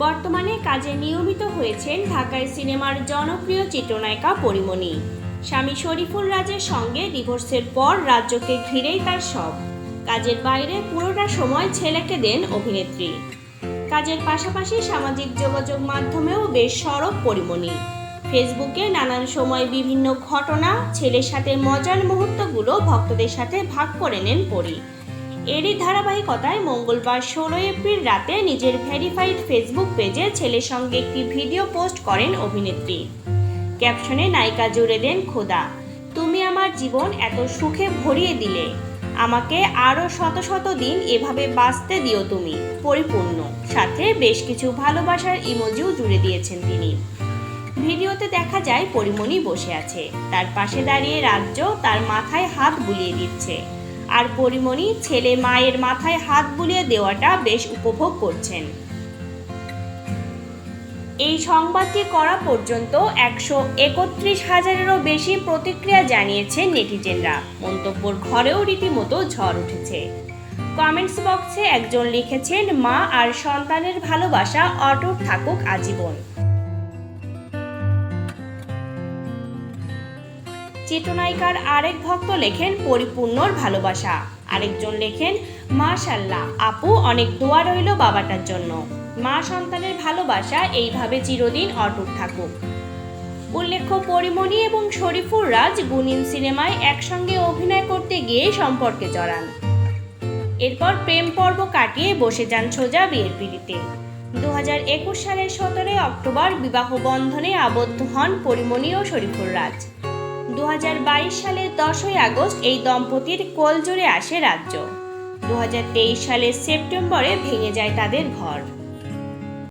বর্তমানে কাজে নিয়মিত হয়েছেন ঢাকায় সিনেমার জনপ্রিয় চিত্রনায়িকা পরিমণি। স্বামী শরীফুল রাজের সঙ্গে ডিভোর্সের পর রাজ্যকে ঘিরেই তার সব কাজের বাইরে পুরোটা সময় ছেলেকে দেন অভিনেত্রী। কাজের পাশাপাশি সামাজিক যোগাযোগ মাধ্যমেও বেশ সরব পরিমণি। ফেসবুকে নানান সময় বিভিন্ন ঘটনা, ছেলের সাথে মজার মুহূর্তগুলো ভক্তদের সাথে ভাগ করে নেন পরি। এরই ধারাবাহিকতায় মঙ্গলবার ষোলো এপ্রিল রাতে নিজের ভেরিফাইড ফেসবুক পেজে ছেলের সঙ্গে একটি ভিডিও পোস্ট করেন অভিনেত্রী। ক্যাপশনে নায়িকা জুড়ে দেন খোদা, তুমি আমার জীবন এত সুখে ভরিয়ে দিলে। আমাকে আরও শত শত দিন এভাবে বাঁচতে দিও তুমি। পরিপূর্ণ। সাথে বেশ কিছু ভালোবাসার ইমোজিও জুড়ে দিয়েছেন তিনি। ভিডিওতে দেখা যায়, পরিমণি বসে আছে। তার পাশে দাঁড়িয়ে রাজ্য তার মাথায় হাত বুলিয়ে দিচ্ছে। আর পরিমণি ছেলে মায়ের মাথায় হাত বুলিয়ে দেওয়াটা বেশ উপভোগ করছেন। এই সংবাদটি করা পর্যন্ত একশো একত্রিশ হাজারেরও বেশি প্রতিক্রিয়া জানিয়েছেন নেটিজেনরা। মন্তব্যর ঘরেও রীতিমতো ঝড় উঠেছে। কমেন্টস বক্সে একজন লিখেছেন, মা আর সন্তানের ভালোবাসা অটুট থাকুক আজীবন। চিত্রনায়িকার আরেক ভক্ত লেখেন পরিপূর্ণর ভালোবাসা। আরেকজন লেখেন, মাশাল্লাহ, আপু অনেক দোয়া রইল বাবাটার জন্য। মা সন্তানের ভালোবাসা এইভাবে চিরদিন অটুট থাকুক। উল্লেখ্য, পরিমণি এবং শরীফুর রাজ গুনিন সিনেমায় একসঙ্গে অভিনয় করতে গিয়ে সম্পর্কে জড়ান। এরপর প্রেম পর্ব কাটিয়ে বসে যান সোজা বিয়ের পিড়িতে। দু একুশ সালের সতেরোই অক্টোবর বিবাহ বন্ধনে আবদ্ধ হন পরিমণি ও শরীফুর রাজ। দু হাজার বাইশ সালের দশই আগস্ট এই দম্পতির কোলজোরে আসে রাজ্য। দু হাজার তেইশ সালের সেপ্টেম্বরে ভেঙে যায় তাদের ঘর।